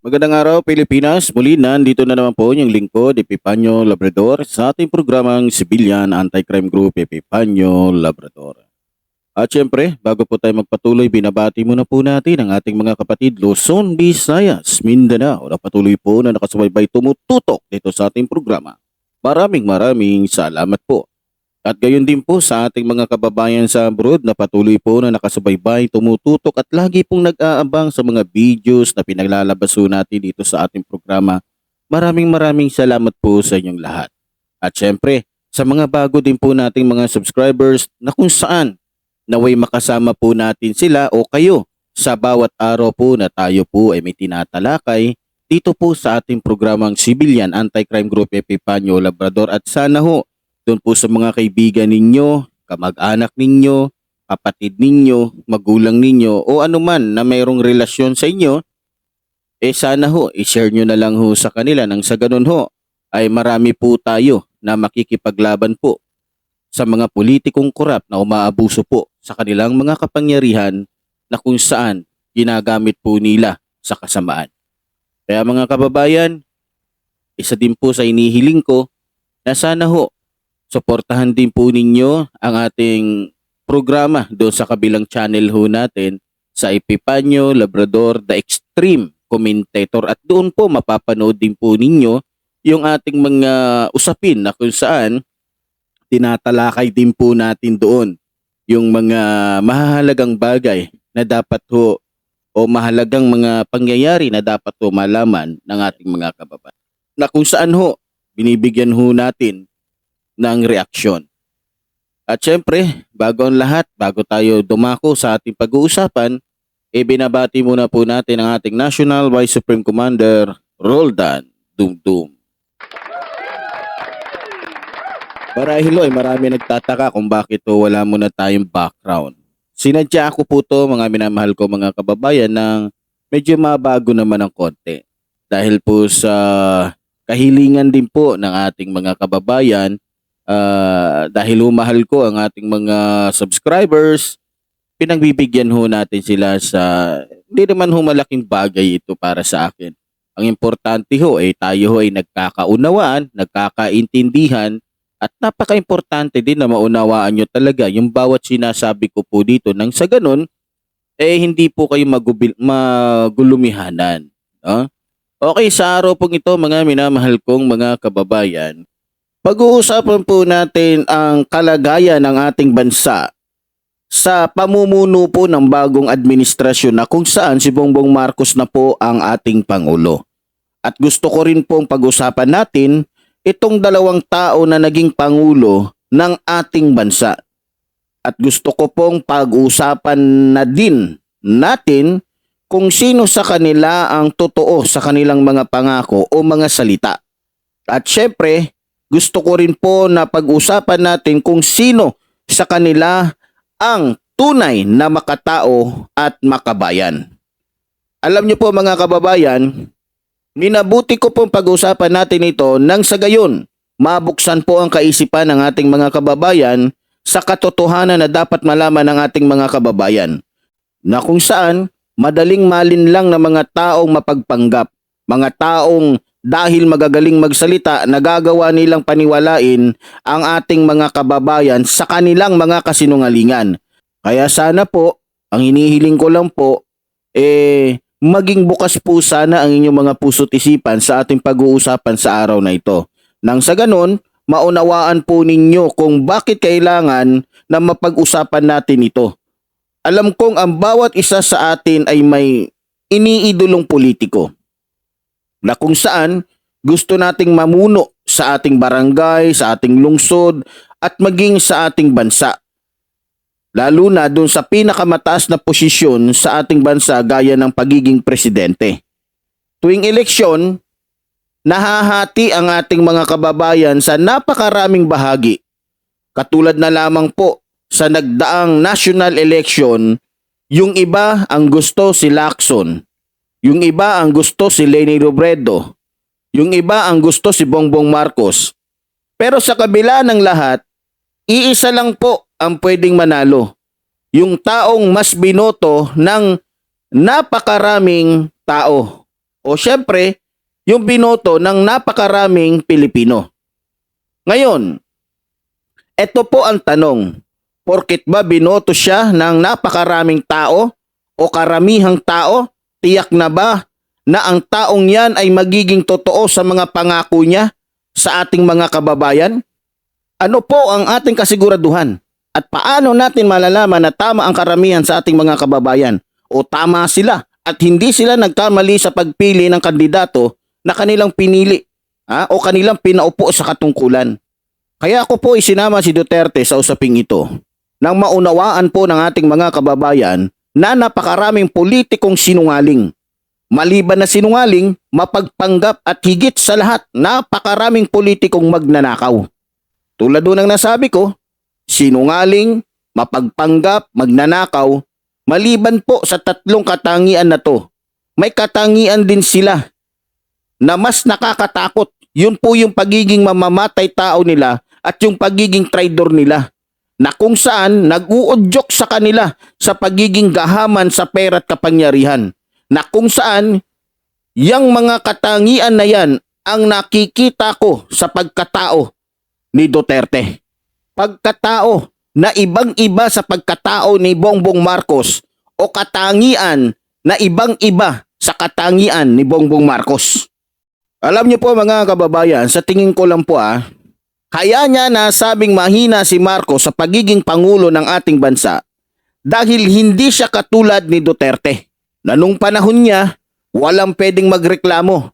Magandang araw Pilipinas, muli nandito na naman po yung lingkod Epipanyo Labrador sa ating programang Civilian Anti-Crime Group Epipanyo Labrador. At syempre, bago po tayo magpatuloy, binabati muna po natin ang ating mga kapatid Luzon, Visayas, Mindanao na patuloy po na nakasubaybay tumututok dito sa ating programa. Maraming maraming salamat po. At gayon din po sa ating mga kababayan sa abroad na patuloy po na nakasubaybay, tumututok at lagi pong nag-aabang sa mga videos na pinaglalabas po natin dito sa ating programa. Maraming maraming salamat po sa inyong lahat. At syempre, sa mga bago din po nating mga subscribers na kung saan naway makasama po natin sila o kayo sa bawat araw po na tayo po ay may tinatalakay dito po sa ating programang Civilian Anti-Crime Group Epipanyo Labrador at sana ho doon po sa mga kaibigan ninyo, kamag-anak ninyo, kapatid ninyo, magulang ninyo o anuman na mayroong relasyon sa inyo, eh sana ho, i-share nyo na lang ho sa kanila nang sa ganun ho ay marami po tayo na makikipaglaban po sa mga politikong korap na umaabuso po sa kanilang mga kapangyarihan na kung saan ginagamit po nila sa kasamaan. Kaya mga kababayan, isa din po sa inihiling ko na sana ho suportahan din po ninyo ang ating programa doon sa kabilang channel ho natin sa Epipanyo Labrador The Extreme Commentator at doon po mapapanood din po ninyo yung ating mga usapin na kung saan tinatalakay din po natin doon yung mga mahahalagang bagay na dapat ho o mahalagang mga pangyayari na dapat ho malaman ng ating mga kababayan. Na kung saan ho binibigyan ho natin ng reaksyon. At syempre, bago ang lahat, bago tayo dumako sa ating pag-uusapan, e binabati muna po natin ang ating National Vice Supreme Commander, Roldan Dumdum. Marahil ay marami nagtataka kung bakit to wala muna tayong background. Sinadya ako po to mga minamahal ko mga kababayan ng medyo mabago naman ng konti. Dahil po sa kahilingan din po ng ating mga kababayan Ah, dahil humahal ko ang ating mga subscribers, pinagbibigyan ho natin sila sa, hindi naman ho malaking bagay ito para sa akin. Ang importante ho ay tayo ho ay nagkakaunawaan, nagkakaintindihan, at napaka-importante din na maunawaan nyo talaga yung bawat sinasabi ko po dito nang sa ganun, eh hindi po kayo magubil, magulumihanan. No? Okay, sa araw pong ito mga minamahal kong mga kababayan, pag-uusapan po natin ang kalagayan ng ating bansa sa pamumuno po ng bagong administrasyon na kung saan si Bongbong Marcos na po ang ating Pangulo. At gusto ko rin pong pag-usapan natin itong dalawang tao na naging Pangulo ng ating bansa. At gusto ko pong pag-usapan na din natin kung sino sa kanila ang totoo sa kanilang mga pangako o mga salita. At syempre, gusto ko rin po na pag-usapan natin kung sino sa kanila ang tunay na makatao at makabayan. Alam niyo po mga kababayan, minabuti ko pong pag-usapan natin ito nang sa gayon mabuksan po ang kaisipan ng ating mga kababayan sa katotohanan na dapat malaman ng ating mga kababayan na kung saan madaling malin lang na mga taong mapagpanggap, mga taong dahil magagaling magsalita, nagagawa nilang paniwalain ang ating mga kababayan sa kanilang mga kasinungalingan. Kaya sana po, ang hinihiling ko lang po, eh, maging bukas po sana ang inyong mga puso't isipan sa ating pag-uusapan sa araw na ito. Nang sa ganon, maunawaan po ninyo kung bakit kailangan na mapag-usapan natin ito. Alam kong ang bawat isa sa atin ay may iniidolong politiko na kung saan gusto nating mamuno sa ating barangay, sa ating lungsod at maging sa ating bansa. Lalo na dun sa pinakamataas na posisyon sa ating bansa gaya ng pagiging presidente. Tuwing eleksyon, nahahati ang ating mga kababayan sa napakaraming bahagi. Katulad na lamang po sa nagdaang national election, yung iba ang gusto si Lacson, yung iba ang gusto si Leni Robredo, yung iba ang gusto si Bongbong Marcos. Pero sa kabila ng lahat, iisa lang po ang pwedeng manalo. Yung taong mas binoto ng napakaraming tao. O syempre, yung binoto ng napakaraming Pilipino. Ngayon, ito po ang tanong. Porkit ba binoto siya ng napakaraming tao o karamihang tao? Tiyak na ba na ang taong yan ay magiging totoo sa mga pangako niya sa ating mga kababayan? Ano po ang ating kasiguraduhan? At paano natin malalaman na tama ang karamihan sa ating mga kababayan? O tama sila at hindi sila nagkamali sa pagpili ng kandidato na kanilang pinili ha? o kanilang pinaupo sa katungkulan? Kaya ako po isinama si Duterte sa usaping ito nang maunawaan po ng ating mga kababayan na napakaraming politikong sinungaling. Maliban na sinungaling, mapagpanggap at higit sa lahat, napakaraming politikong magnanakaw. Tulad doon ng nasabi ko, sinungaling, mapagpanggap, magnanakaw, maliban po sa tatlong katangian na to, may katangian din sila na mas nakakatakot. Yun po yung pagiging mamamatay tao nila at yung pagiging traidor nila na kung saan nag-uudyok sa kanila sa pagiging gahaman sa pera at kapangyarihan na kung saan yang mga katangian na yan ang nakikita ko sa pagkatao ni Duterte. Pagkatao na ibang-iba sa pagkatao ni Bongbong Marcos o katangian na ibang-iba sa katangian ni Bongbong Marcos. Alam niyo po mga kababayan, sa tingin ko lang po ah, kaya niya nasabing mahina si Marcos sa pagiging pangulo ng ating bansa dahil hindi siya katulad ni Duterte na nung panahon niya walang pwedeng magreklamo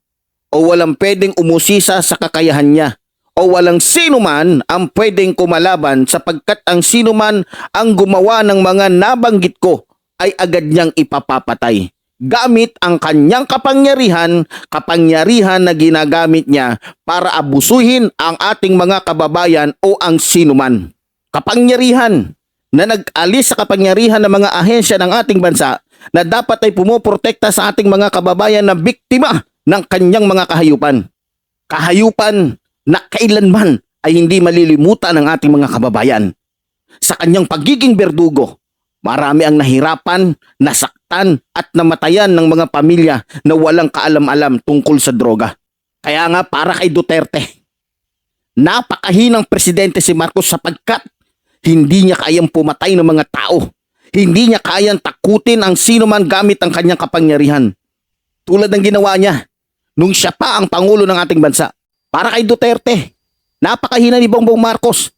o walang pwedeng umusisa sa kakayahan niya o walang sino man ang pwedeng kumalaban sapagkat ang sino man ang gumawa ng mga nabanggit ko ay agad niyang ipapapatay gamit ang kanyang kapangyarihan, kapangyarihan na ginagamit niya para abusuhin ang ating mga kababayan o ang sinuman. Kapangyarihan na nag-alis sa kapangyarihan ng mga ahensya ng ating bansa na dapat ay pumoprotekta sa ating mga kababayan na biktima ng kanyang mga kahayupan. Kahayupan na kailanman ay hindi malilimutan ng ating mga kababayan. Sa kanyang pagiging berdugo, marami ang nahirapan, nasaktan at namatayan ng mga pamilya na walang kaalam-alam tungkol sa droga. Kaya nga para kay Duterte, napakahinang presidente si Marcos sapagkat hindi niya kayang pumatay ng mga tao. Hindi niya kayang takutin ang sino man gamit ang kanyang kapangyarihan. Tulad ng ginawa niya nung siya pa ang pangulo ng ating bansa. Para kay Duterte, napakahina ni Bongbong Marcos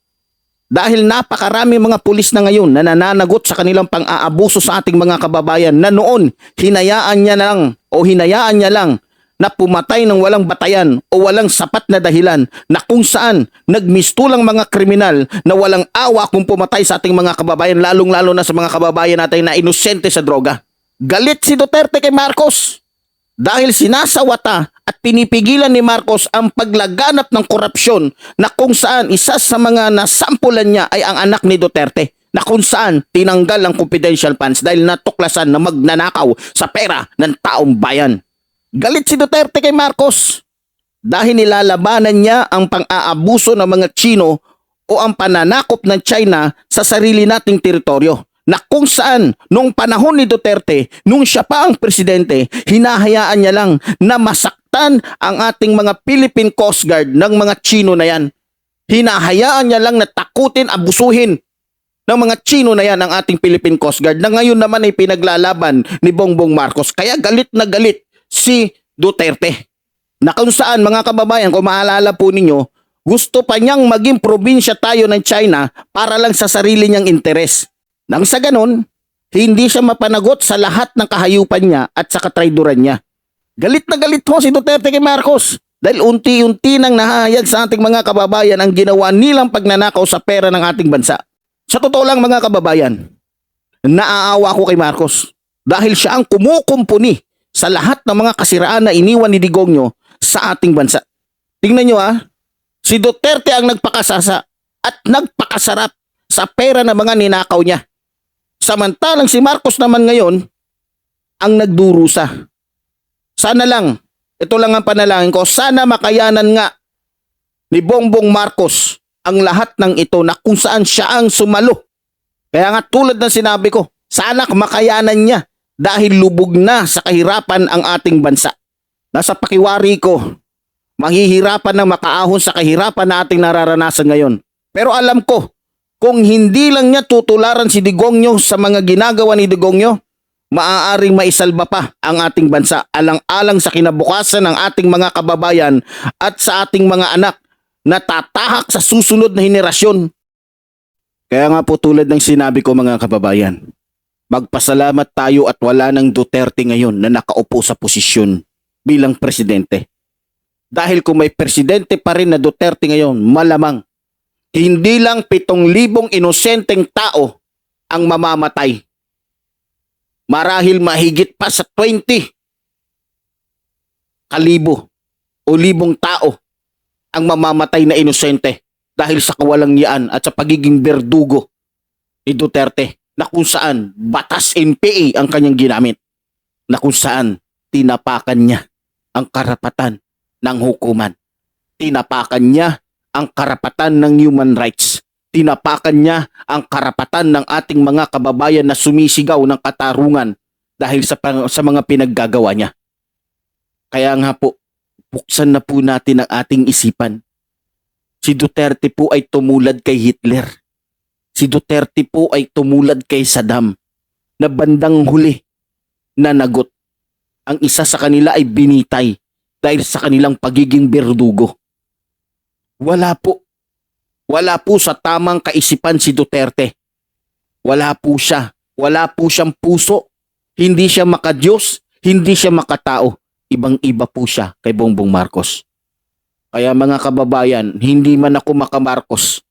dahil napakarami mga pulis na ngayon na nananagot sa kanilang pang-aabuso sa ating mga kababayan na noon hinayaan niya lang o hinayaan niya lang na pumatay ng walang batayan o walang sapat na dahilan na kung saan nagmistulang mga kriminal na walang awa kung pumatay sa ating mga kababayan lalong-lalo na sa mga kababayan natin na inosente sa droga. Galit si Duterte kay Marcos dahil sinasawata at pinipigilan ni Marcos ang paglaganap ng korupsyon na kung saan isa sa mga nasampulan niya ay ang anak ni Duterte na kung saan tinanggal ang confidential funds dahil natuklasan na magnanakaw sa pera ng taong bayan. Galit si Duterte kay Marcos dahil nilalabanan niya ang pang-aabuso ng mga Chino o ang pananakop ng China sa sarili nating teritoryo na kung saan nung panahon ni Duterte, nung siya pa ang presidente, hinahayaan niya lang na masaktan ang ating mga Philippine Coast Guard ng mga Chino na yan. Hinahayaan niya lang na takutin, abusuhin ng mga Chino na yan ang ating Philippine Coast Guard na ngayon naman ay pinaglalaban ni Bongbong Marcos. Kaya galit na galit si Duterte. Na kung saan mga kababayan, kung maalala po ninyo, gusto pa niyang maging probinsya tayo ng China para lang sa sarili niyang interes. Nang sa ganon, hindi siya mapanagot sa lahat ng kahayupan niya at sa katrayduran niya. Galit na galit ho si Duterte kay Marcos dahil unti-unti nang nahayag sa ating mga kababayan ang ginawa nilang pagnanakaw sa pera ng ating bansa. Sa totoo lang mga kababayan, naaawa ko kay Marcos dahil siya ang kumukumpuni sa lahat ng mga kasiraan na iniwan ni Digongyo sa ating bansa. Tingnan nyo ah, si Duterte ang nagpakasasa at nagpakasarap sa pera ng mga ninakaw niya. Samantalang si Marcos naman ngayon ang nagdurusa. Sana lang, ito lang ang panalangin ko, sana makayanan nga ni Bongbong Marcos ang lahat ng ito na kung saan siya ang sumalo. Kaya nga tulad ng sinabi ko, sana makayanan niya dahil lubog na sa kahirapan ang ating bansa. Nasa pakiwari ko, mahihirapan na makaahon sa kahirapan na ating nararanasan ngayon. Pero alam ko, kung hindi lang niya tutularan si Digongyo sa mga ginagawa ni Digongyo, maaaring maisalba pa ang ating bansa alang-alang sa kinabukasan ng ating mga kababayan at sa ating mga anak na tatahak sa susunod na henerasyon. Kaya nga po tulad ng sinabi ko mga kababayan, magpasalamat tayo at wala ng Duterte ngayon na nakaupo sa posisyon bilang presidente. Dahil kung may presidente pa rin na Duterte ngayon, malamang hindi lang pitong libong inosenteng tao ang mamamatay. Marahil mahigit pa sa 20 kalibo o libong tao ang mamamatay na inosente dahil sa kawalangyaan at sa pagiging berdugo ni Duterte na kung saan batas NPA ang kanyang ginamit na kung saan tinapakan niya ang karapatan ng hukuman. Tinapakan niya ang karapatan ng human rights. Tinapakan niya ang karapatan ng ating mga kababayan na sumisigaw ng katarungan dahil sa, sa mga pinaggagawa niya. Kaya nga po, buksan na po natin ang ating isipan. Si Duterte po ay tumulad kay Hitler. Si Duterte po ay tumulad kay Saddam na bandang huli na nagot. Ang isa sa kanila ay binitay dahil sa kanilang pagiging berdugo. Wala po. Wala po sa tamang kaisipan si Duterte. Wala po siya. Wala po siyang puso. Hindi siya makadiyos. Hindi siya makatao. Ibang-iba po siya kay Bongbong Marcos. Kaya mga kababayan, hindi man ako makamarcos.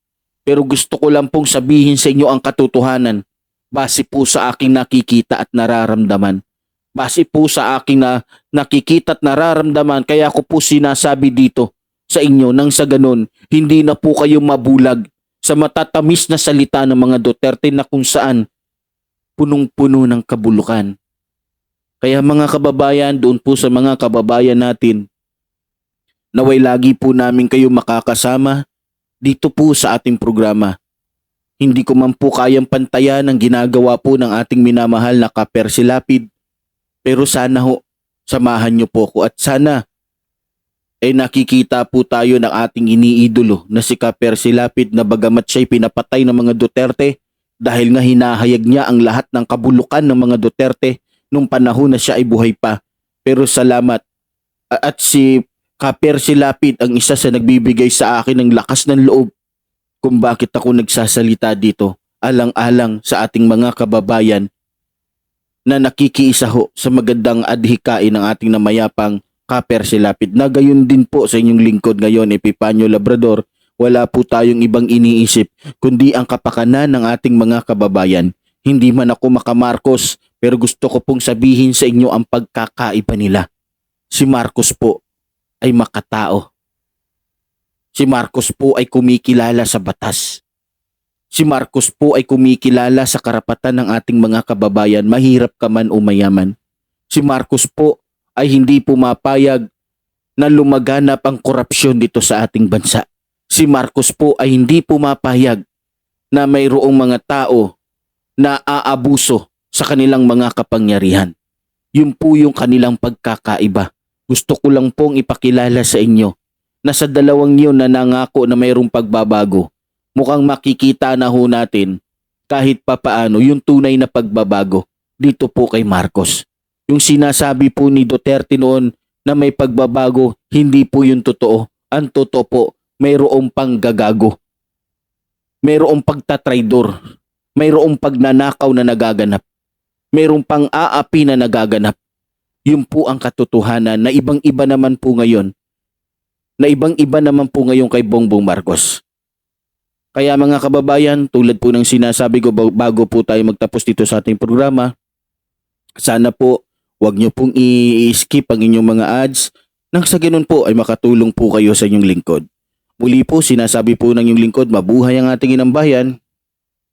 Pero gusto ko lang pong sabihin sa inyo ang katotohanan base po sa aking nakikita at nararamdaman. Base po sa aking na nakikita at nararamdaman kaya ko po sinasabi dito sa inyo nang sa ganun hindi na po kayo mabulag sa matatamis na salita ng mga Duterte na kung saan punong-puno ng kabulukan. Kaya mga kababayan, doon po sa mga kababayan natin, naway lagi po namin kayo makakasama dito po sa ating programa. Hindi ko man po kayang pantayan ang ginagawa po ng ating minamahal na Kaper Silapid. Pero sana ho, samahan niyo po ko at sana ay nakikita po tayo ng ating iniidolo na si Kaper Silapid na bagamat siya'y pinapatay ng mga Duterte dahil nga hinahayag niya ang lahat ng kabulukan ng mga Duterte nung panahon na siya ay buhay pa. Pero salamat at si Kaper Silapid ang isa sa nagbibigay sa akin ng lakas ng loob kung bakit ako nagsasalita dito alang-alang sa ating mga kababayan na nakikiisa ho sa magandang adhikain ng ating namayapang Kaper Silapid. Na gayon din po sa inyong lingkod ngayon Epipanyo Labrador wala po tayong ibang iniisip kundi ang kapakanan ng ating mga kababayan. Hindi man ako makamarkos pero gusto ko pong sabihin sa inyo ang pagkakaiba nila. Si Marcos po ay makatao. Si Marcos po ay kumikilala sa batas. Si Marcos po ay kumikilala sa karapatan ng ating mga kababayan. Mahirap ka man o mayaman. Si Marcos po ay hindi pumapayag na lumaganap ang korupsyon dito sa ating bansa. Si Marcos po ay hindi pumapayag na mayroong mga tao na aabuso sa kanilang mga kapangyarihan. Yun po yung kanilang pagkakaiba. Gusto ko lang pong ipakilala sa inyo na sa dalawang yun na nangako na mayroong pagbabago, mukhang makikita na ho natin kahit papaano yung tunay na pagbabago dito po kay Marcos. Yung sinasabi po ni Duterte noon na may pagbabago, hindi po yung totoo. Ang totoo po, mayroong panggagago. Mayroong pagtatraidor. Mayroong pagnanakaw na nagaganap. Mayroong pang-aapi na nagaganap. Yun po ang katotohanan na ibang-iba naman po ngayon na ibang-iba naman po ngayon kay Bongbong Marcos. Kaya mga kababayan, tulad po ng sinasabi ko ba- bago po tayo magtapos dito sa ating programa, sana po wag niyo pong i-skip ang inyong mga ads nang sa ganun po ay makatulong po kayo sa inyong lingkod. Muli po, sinasabi po ng inyong lingkod, mabuhay ang ating inang bayan.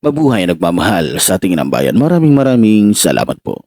Mabuhay ang nagmamahal sa ating inang bayan. Maraming maraming salamat po.